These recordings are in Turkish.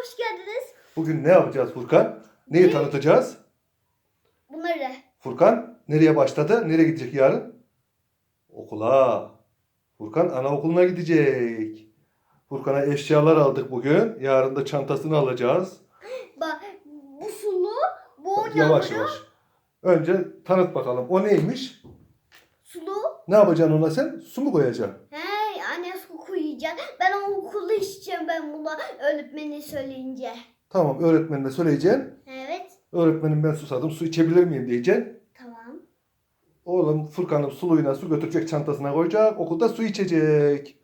hoş geldiniz. Bugün ne yapacağız Furkan? Neyi Ne? tanıtacağız? Bunları. Furkan nereye başladı? Nereye gidecek yarın? Okula. Furkan anaokuluna gidecek. Furkan'a eşyalar aldık bugün. Yarın da çantasını alacağız. Bak bu sulu, bu Bak, yavaş yavaş. Önce tanıt bakalım. O neymiş? Sulu. Ne yapacaksın ona sen? Su mu koyacaksın? Hey anne su koyacağım. Ben o okulda buna öğretmeni söyleyince. Tamam öğretmenine söyleyeceksin. Evet. Öğretmenim ben susadım. Su içebilir miyim diyeceksin. Tamam. Oğlum Furkan'ın suluyuna su götürecek çantasına koyacak. Okulda su içecek.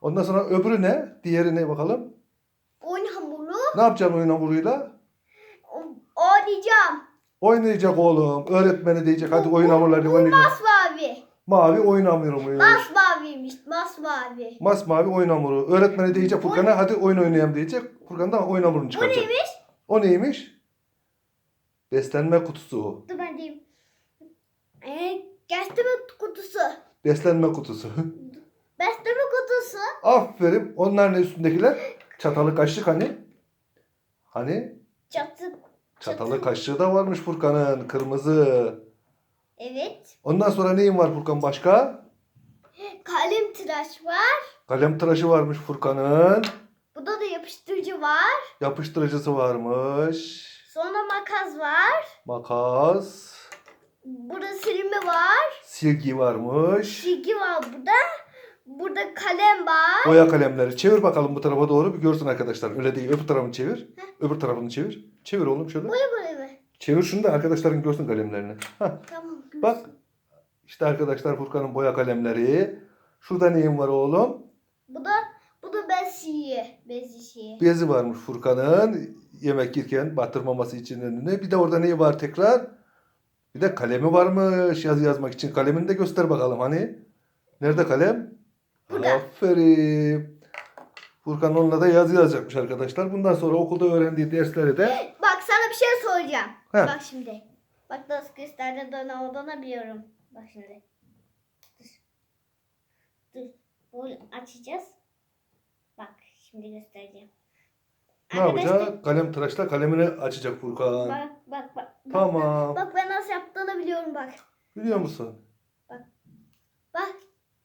Ondan sonra öbürü ne? Diğeri ne bakalım? Oyun hamuru. Ne yapacaksın oyun hamuruyla? o- Oynayacağım. Oynayacak oğlum. Öğretmeni diyecek hadi oyun hamurlarıyla oynayacak. Masmavi. Mavi oyun hamuruymuş. Masmaviymiş. Masmavi. Masmavi oyun hamuru. Öğretmeni diyecek Furkan'a hadi oyun oynayalım diyecek. Furkan da oyun hamurunu çıkaracak. neymiş? O neymiş? Beslenme kutusu. Dur ben diyeyim. Ee, besleme kutusu. Beslenme kutusu. Besleme kutusu. Aferin. Onlar ne üstündekiler? Çatalı kaşık hani? Hani? Çatı. Çatalı kaşığı da varmış Furkan'ın. Kırmızı. Evet. Ondan sonra neyin var Furkan başka? Kalem tıraş var. Kalem tıraşı varmış Furkan'ın. Burada da yapıştırıcı var. Yapıştırıcısı varmış. Sonra makas var. Makas. Burada silme var. Silgi varmış. Silgi var burada. Burada kalem var. Boya kalemleri. Çevir bakalım bu tarafa doğru bir görsün arkadaşlar. Öyle değil. Öbür tarafını çevir. Öbür tarafını çevir. Çevir oğlum şöyle. Böyle böyle mi? Çevir şunu da arkadaşların görsün kalemlerini. Hah. Tamam. Bak. İşte arkadaşlar Furkan'ın boya kalemleri. Şurada neyin var oğlum? Bu da bu da besiye. Bezişi. Bezi varmış Furkan'ın. Yemek yerken batırmaması için önüne. Bir de orada neyi var tekrar? Bir de kalemi varmış yazı yazmak için. Kalemini de göster bakalım hani. Nerede kalem? Burada. Aferin. Furkan onunla da yazı yazacakmış arkadaşlar. Bundan sonra okulda öğrendiği dersleri de Bak sana bir şey soracağım. Heh. Bak şimdi. Bak nasıl gösterdi döne odanabiliyorum. Bak şimdi. Dur. Dur. Böyle açacağız. Bak şimdi göstereceğim. ne yapacak? Kalem tıraşla kalemini açacak Furkan. Bak bak bak. Tamam. Bak ben nasıl yaptığını biliyorum bak. Biliyor musun? Bak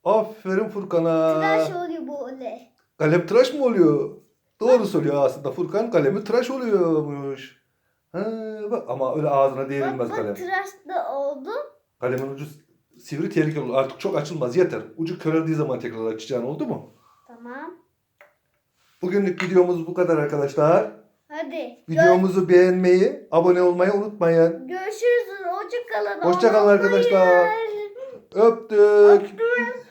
Aferin Furkan'a. tıraş oluyor böyle. Kalem tıraş mı oluyor? Doğru söylüyor aslında Furkan. Kalemi tıraş oluyormuş. Ha, bak, ama öyle ağzına Bak değirilmez bak kalem. tıraş da oldu. Kalemin ucu sivri tehlikeli olur. Artık çok açılmaz yeter. Ucu köreldiği zaman tekrar açacaksın oldu mu? Tamam. Bugünlük videomuz bu kadar arkadaşlar. Hadi. Videomuzu beğenmeyi, abone olmayı unutmayın. görüşürüz. Hoşça kalın. Hoşça kalın arkadaşlar. Öptük. Öptüm.